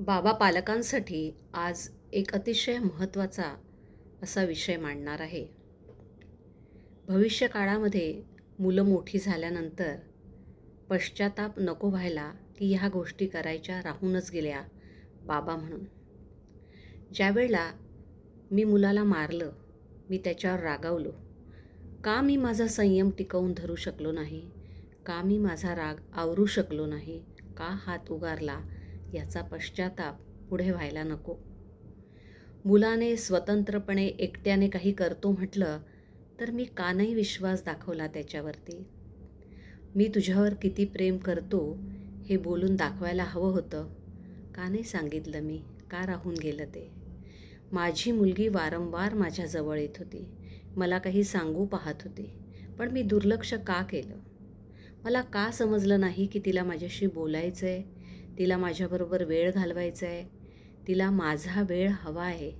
बाबा पालकांसाठी आज एक अतिशय महत्त्वाचा असा विषय मांडणार आहे. भविष्यकाळामध्ये मुलं मोठी झाल्यानंतर पश्चाताप नको व्हायला की ह्या गोष्टी करायच्या राहूनच गेल्या बाबा म्हणून. ज्यावेळेला मी मुलाला मारलं मी त्याच्यावर रागावलो. का मी माझा संयम टिकवून धरू शकलो नाही? का मी माझा राग आवरू शकलो नाही? का हात उगारला? याचा पश्चाताप पुढे व्हायला नको. मुलाने स्वतंत्रपणे एकट्याने काही करतो म्हटलं तर मी का नाही विश्वास दाखवला त्याच्यावरती. मी तुझ्यावर किती प्रेम करतो हे बोलून दाखवायला हवं होतं. का नाही सांगितलं मी? का राहून गेलं ते? माझी मुलगी वारंवार माझ्याजवळ येत होती. मला काही सांगू पाहत होती. पण मी दुर्लक्ष का केलं? मला का समजलं नाही की तिला माझ्याशी बोलायचं आहे तिला माझ्याबरोबर वेळ घालवायचा आहे तिला माझा वेळ हवा आहे.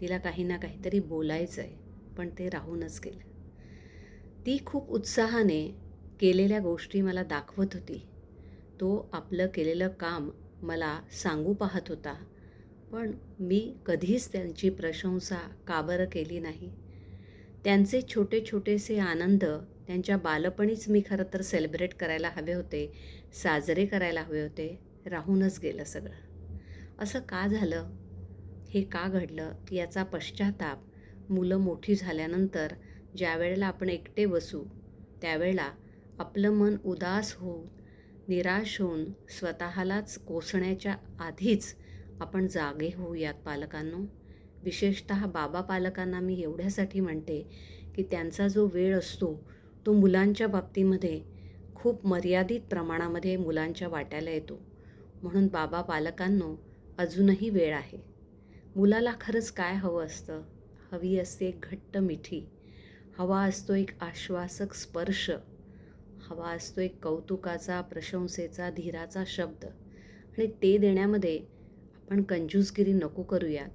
तिला काही ना काहीतरी बोलायचं आहे पण ते राहूनच गेलं. ती खूप उत्साहाने केलेल्या गोष्टी मला दाखवत होती. तो आपलं केलेलं काम मला सांगू पाहत होता पण मी कधीच त्यांची प्रशंसा का बरं केली नाही. त्यांचे छोटे छोटेसे आनंद त्यांच्या बालपणीच मी खरं तर सेलिब्रेट करायला हवे होते साजरे करायला हवे होते राहूनच गेलं सगळं. असं का झालं? हे का घडलं? याचा पश्चाताप मुलं मोठी झाल्यानंतर ज्या वेळेला आपण एकटे बसू त्यावेळेला आपलं मन उदास होऊन निराश होऊन स्वतःलाच कोसण्याच्या आधीच आपण जागे होऊयात पालकांनो. विशेषत बाबा पालकांना मी एवढ्यासाठी म्हणते की त्यांचा जो वेळ असतो तो मुलांच्या बाबतीमध्ये खूप मर्यादित प्रमाणामध्ये मुलांच्या वाट्याला येतो. म्हणून बाबा पालकांनो अजूनही वेळ आहे. मुलाला खरंच काय हवं असतं? हवी असते एक घट्ट मिठी. हवा असतो एक आश्वासक स्पर्श. हवा असतो एक कौतुकाचा प्रशंसेचा धीराचा शब्द. आणि ते देण्यामध्ये आपण कंजूसगिरी नको करूयात.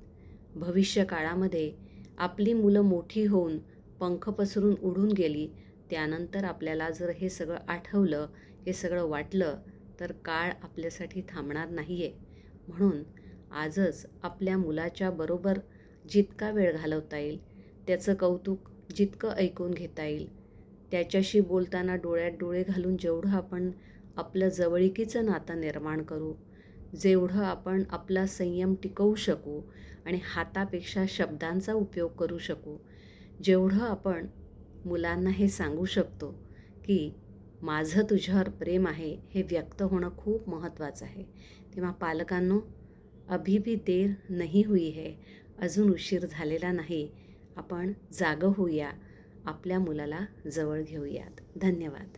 भविष्य काळामध्ये आपली मुलं मोठी होऊन पंख पसरून उडून गेली त्यानंतर आपल्याला जर हे सगळं आठवलं हे सगळं वाटलं तर काळ आपल्यासाठी थांबणार नाही आहे म्हणून आजच आपल्या मुलाच्या बरोबर जितका वेळ घालवता येईल त्याचं कौतुक जितकं ऐकून घेता येईल त्याच्याशी बोलताना डोळ्यात डोळे घालून जेवढं आपण आपलं जवळिकीचं नातं निर्माण करू जेवढं आपण आपला संयम टिकवू शकू आणि हातापेक्षा शब्दांचा उपयोग करू शकू जेवढं आपण मुलांना हे सांगू शकतो की माझं तुझ्यावर प्रेम आहे हे व्यक्त होणं खूप महत्त्वाचं आहे. तेव्हा पालकांनो अभी भी देर नाही हुई है अजून उशीर झालेला नाही. आपण जागं होऊया आपल्या मुलाला जवळ घेऊयात. धन्यवाद.